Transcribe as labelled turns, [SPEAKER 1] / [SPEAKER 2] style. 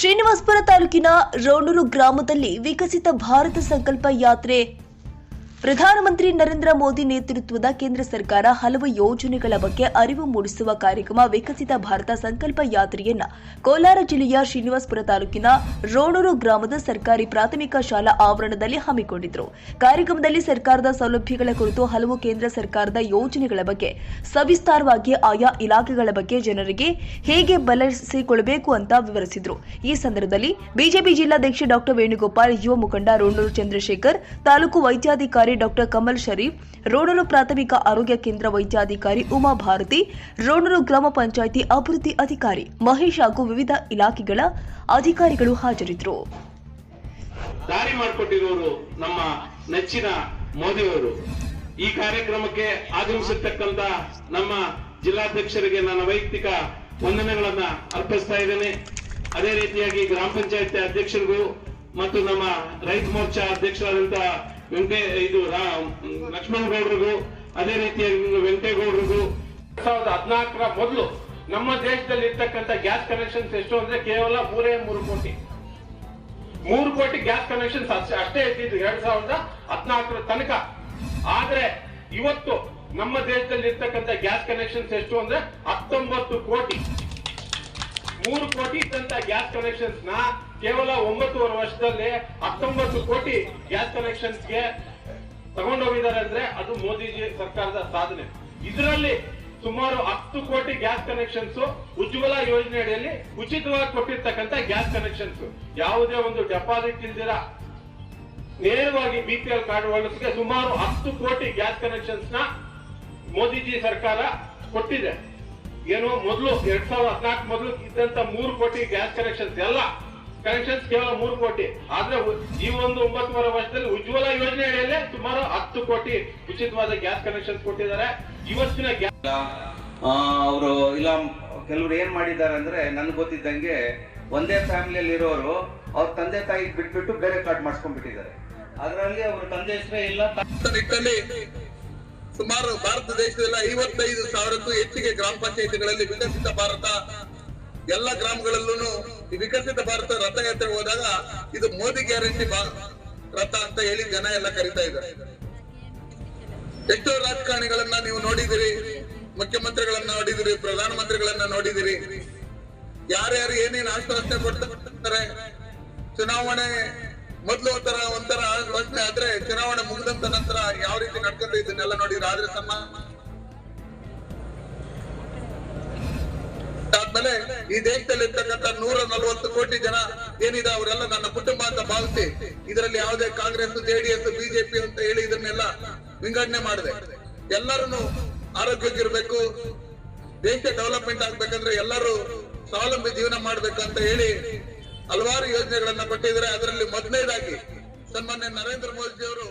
[SPEAKER 1] ಶ್ರೀನಿವಾಸಪುರ ತಾಲೂಕಿನ ರೋಣೂರು ಗ್ರಾಮದಲ್ಲಿ ವಿಕಸಿತ ಭಾರತ ಸಂಕಲ್ಪ ಯಾತ್ರೆ ಪ್ರಧಾನಮಂತ್ರಿ ನರೇಂದ್ರ ಮೋದಿ ನೇತೃತ್ವದ ಕೇಂದ್ರ ಸರ್ಕಾರ ಹಲವು ಯೋಜನೆಗಳ ಬಗ್ಗೆ ಅರಿವು ಮೂಡಿಸುವ ಕಾರ್ಯಕ್ರಮ ವಿಕಸಿತ ಭಾರತ ಸಂಕಲ್ಪ ಯಾತ್ರೆಯನ್ನ ಕೋಲಾರ ಜಿಲ್ಲೆಯ ಶ್ರೀನಿವಾಸಪುರ ತಾಲೂಕಿನ ರೋಣೂರು ಗ್ರಾಮದ ಸರ್ಕಾರಿ ಪ್ರಾಥಮಿಕ ಶಾಲಾ ಆವರಣದಲ್ಲಿ ಹಮ್ಮಿಕೊಂಡಿದ್ರು. ಕಾರ್ಯಕ್ರಮದಲ್ಲಿ ಸರ್ಕಾರದ ಸೌಲಭ್ಯಗಳ ಕುರಿತು ಹಲವು ಕೇಂದ್ರ ಸರ್ಕಾರದ ಯೋಜನೆಗಳ ಬಗ್ಗೆ, ಸವಿಸ್ತಾರವಾಗಿ ಆಯಾ ಇಲಾಖೆಗಳ ಬಗ್ಗೆ ಜನರಿಗೆ ಹೇಗೆ ಬಳಸಿಕೊಳ್ಳಬೇಕು ಅಂತ ವಿವರಿಸಿದ್ರು. ಈ ಸಂದರ್ಭದಲ್ಲಿ ಬಿಜೆಪಿ ಜಿಲ್ಲಾಧ್ಯಕ್ಷ ಡಾಕ್ಟರ್ ವೇಣುಗೋಪಾಲ್, ಯುವ ಮುಖಂಡ ರೋಣೂರು ಚಂದ್ರಶೇಖರ್, ತಾಲೂಕು ವೈದ್ಯಾಧಿಕಾರಿ ಡಾಕ್ಟರ್ ಕಮಲ್ ಶರೀಫ್ ರೋಣರು ಪ್ರಾಥಮಿಕ ಆರೋಗ್ಯ ಕೇಂದ್ರ ವೈದ್ಯಾಧಿಕಾರಿ ಉಮಾ ಭಾರತಿ ರೋಣರು ಗ್ರಾಮ ಪಂಚಾಯಿತಿ ಅಭಿವೃದ್ಧಿ ಅಧಿಕಾರಿ ಮಹೇಶ್ ಹಾಗೂ ವಿವಿಧ ಇಲಾಖೆಗಳ ಅಧಿಕಾರಿಗಳು ಹಾಜರಿದ್ದರು.
[SPEAKER 2] ದಾರಿ ಮಾಡಿಕೊಟ್ಟಿರುವವರು ನಮ್ಮ ನೆಚ್ಚಿನ ಮೋದಿಯವರು. ಈ ಕಾರ್ಯಕ್ರಮಕ್ಕೆ ಆಗಮಿಸಿರ್ತಕ್ಕಂತ ನಮ್ಮ ಜಿಲ್ಲಾಧ್ಯಕ್ಷರಿಗೆ ನನ್ನ ವೈಯಕ್ತಿಕ ವಂದನೆಗಳನ್ನ ಅರ್ಪಿಸ್ತಾ ಇದ್ದೇನೆ. ಅದೇ ರೀತಿಯಾಗಿ ಗ್ರಾಮ ಪಂಚಾಯತಿ ಅಧ್ಯಕ್ಷರಿಗೂ ಮತ್ತು ನಮ್ಮ ರೈತ ಮೋರ್ಚಾ ಅಧ್ಯಕ್ಷರಾದಂತ ವೆಂಕಟೇ ಇದು ಲಕ್ಷ್ಮಣ ಗೌಡ್ರಿಗೂ, ಅದೇ ರೀತಿಯಾಗಿ ವೆಂಕಟೇಗೌಡರಿಗೂ ಎರಡ್ ಸಾವಿರದ ಹದಿನಾಲ್ಕರ ಮೊದಲು ನಮ್ಮ ದೇಶದಲ್ಲಿ ಇರ್ತಕ್ಕಂಥ ಗ್ಯಾಸ್ ಕನೆಕ್ಷನ್ಸ್ ಎಷ್ಟು ಅಂದ್ರೆ ಕೇವಲ ಮೂರೇ ಮೂರು ಕೋಟಿ. ಮೂರು ಕೋಟಿ ಗ್ಯಾಸ್ ಕನೆಕ್ಷನ್ಸ್ ಅಷ್ಟೇ ಇದ್ದಿದ್ದು ಎರಡ್ ಸಾವಿರದ ಹದಿನಾಲ್ಕರ ತನಕ. ಆದ್ರೆ ಇವತ್ತು ನಮ್ಮ ದೇಶದಲ್ಲಿ ಇರ್ತಕ್ಕಂಥ ಗ್ಯಾಸ್ ಕನೆಕ್ಷನ್ಸ್ ಎಷ್ಟು ಅಂದ್ರೆ ಹತ್ತೊಂಬತ್ತು ಕೋಟಿ. ಮೂರು ಕೋಟಿ ಇದ್ದಂತ ಗ್ಯಾಸ್ ಕನೆಕ್ಷನ್ಸ್ನ ಕೇವಲ ಒಂಬತ್ತೂವರೆ ವರ್ಷದಲ್ಲಿ ಹತ್ತೊಂಬತ್ತು ಕೋಟಿ ಗ್ಯಾಸ್ ಕನೆಕ್ಷನ್ಸ್ಗೆ ತಗೊಂಡೋಗಿದ್ದಾರೆ ಅಂದ್ರೆ ಅದು ಮೋದಿಜಿ ಸರ್ಕಾರದ ಸಾಧನೆ. ಇದರಲ್ಲಿ ಸುಮಾರು ಹತ್ತು ಕೋಟಿ ಗ್ಯಾಸ್ ಕನೆಕ್ಷನ್ಸ್ ಉಜ್ವಲ ಯೋಜನೆ ಅಡಿಯಲ್ಲಿ ಉಚಿತವಾಗಿ ಕೊಟ್ಟಿರ್ತಕ್ಕಂಥ ಗ್ಯಾಸ್ ಕನೆಕ್ಷನ್ಸ್. ಯಾವುದೇ ಒಂದು ಡೆಪಾಸಿಟ್ ಇಲ್ದಿರ ನೇರವಾಗಿ ಬಿ ಪಿ ಕಾರ್ಡ್ ಹೋಲ್ಡರ್ಸ್ಗೆ ಸುಮಾರು ಹತ್ತು ಕೋಟಿ ಗ್ಯಾಸ್ ಕನೆಕ್ಷನ್ಸ್ನ ಮೋದಿಜಿ ಸರ್ಕಾರ ಕೊಟ್ಟಿದೆ. ಏನು ಮೊದಲು ಎರಡ್ ಸಾವಿರದ ಹದಿನಾಲ್ಕು ಮೊದಲು ಇದ್ದಂತ ಮೂರು ಕೋಟಿ ಗ್ಯಾಸ್ ಕನೆಕ್ಷನ್ಸ್ ಎಲ್ಲ ಕನೆಕ್ಷನ್ಸ್ ಕೇವಲ ಮೂರು ಕೋಟಿ. ಆದ್ರೆ ಈ ಒಂದು ಒಂಬತ್ತುವರೆ ವರ್ಷದಲ್ಲಿ ಉಜ್ವಲ ಯೋಜನೆ ಅಡಿಯಲ್ಲಿ ಸುಮಾರು ಹತ್ತು ಕೋಟಿ ಉಚಿತವಾದ ಗ್ಯಾಸ್ ಕನೆಕ್ಷನ್ಸ್ ಕೊಟ್ಟಿದ್ದಾರೆ. ಇವತ್ತಿನ ಗ್ಯಾಸ್
[SPEAKER 3] ಅವರು ಇಲ್ಲ ಕೆಲವರು ಏನ್ ಮಾಡಿದ್ದಾರೆ ಅಂದ್ರೆ ನನ್ಗೆ ಗೊತ್ತಿದ್ದಂಗೆ ಒಂದೇ ಫ್ಯಾಮಿಲಿಯಲ್ಲಿ ಇರೋರು ಅವ್ರ ತಂದೆ ತಾಯಿ ಬಿಟ್ಬಿಟ್ಟು ಬೇರೆ ಕಾರ್ಡ್ ಮಾಡಿಸ್ಕೊಂಡ್ಬಿಟ್ಟಿದ್ದಾರೆ. ಅದರಲ್ಲಿ ಅವ್ರ ತಂದೆ ಹೆಸರೇ ಇಲ್ಲ
[SPEAKER 4] ಸುಮಾರು ಭಾರತ ದೇಶದಲ್ಲಿ ಐವತ್ತೈದು ಸಾವಿರಕ್ಕೂ ಹೆಚ್ಚಿಗೆ ಗ್ರಾಮ ಪಂಚಾಯತ್ಗಳಲ್ಲಿ ವಿಕಸಿತ ಭಾರತ ಎಲ್ಲ ಗ್ರಾಮಗಳಲ್ಲೂ ವಿಕಸಿತ ಭಾರತ ರಥಯಾತ್ರೆ ಹೋದಾಗ ಇದು ಮೋದಿ ಗ್ಯಾರಂಟಿ ರಥ ಅಂತ ಹೇಳಿ ಜನ ಎಲ್ಲ ಕರಿತಾ ಇದ್ದಾರೆ. ಎಷ್ಟೋ ರಾಜಕಾರಣಿಗಳನ್ನ ನೀವು ನೋಡಿದಿರಿ ಮುಖ್ಯಮಂತ್ರಿಗಳನ್ನ ನೋಡಿದಿರಿ ಪ್ರಧಾನಮಂತ್ರಿಗಳನ್ನ ನೋಡಿದಿರಿ ಯಾರ್ಯಾರು ಏನೇನು ಆಶ್ವಾಸನೆ ಕೊಡ್ತಾರೆ ಚುನಾವಣೆ ಮೊದ್ಲು ಒಂಥರ ಒಂಥರ ಯೋಚನೆ ಆದ್ರೆ ಚುನಾವಣೆ ಮುಗಿದಂತ ನಂತರ ಯಾವ ರೀತಿ ನಡ್ಕೊಂಡು ಇದನ್ನೆಲ್ಲ ನೋಡಿದ್ರೆ ಆದ್ರೆ ಸಮ ಆದ್ಮೇಲೆ ಈ ದೇಶದಲ್ಲಿ ಇರ್ತಕ್ಕಂಥ ನೂರ ನಲವತ್ತು ಕೋಟಿ ಜನ ಏನಿದೆ ಅವರೆಲ್ಲ ನನ್ನ ಕುಟುಂಬ ಅಂತ ಭಾವಿಸಿ ಇದರಲ್ಲಿ ಯಾವುದೇ ಕಾಂಗ್ರೆಸ್ ಜೆಡಿಎಸ್ ಬಿಜೆಪಿ ಅಂತ ಹೇಳಿ ಇದನ್ನೆಲ್ಲ ವಿಂಗಡಣೆ ಮಾಡಿದೆ. ಎಲ್ಲರೂ ಆರೋಗ್ಯಕ್ಕಿರ್ಬೇಕು, ದೇಶ ಡೆವಲಪ್ಮೆಂಟ್ ಆಗ್ಬೇಕಂದ್ರೆ ಎಲ್ಲರೂ ಸ್ವಾವಲಂಬಿ ಜೀವನ ಮಾಡ್ಬೇಕಂತ ಹೇಳಿ ಹಲವಾರು ಯೋಜನೆಗಳನ್ನ ಕೊಟ್ಟಿದ್ರೆ ಅದರಲ್ಲಿ ಮೊದಲನೇದಾಗಿ ಸನ್ಮಾನ್ಯ ನರೇಂದ್ರ ಮೋದಿ ಅವರು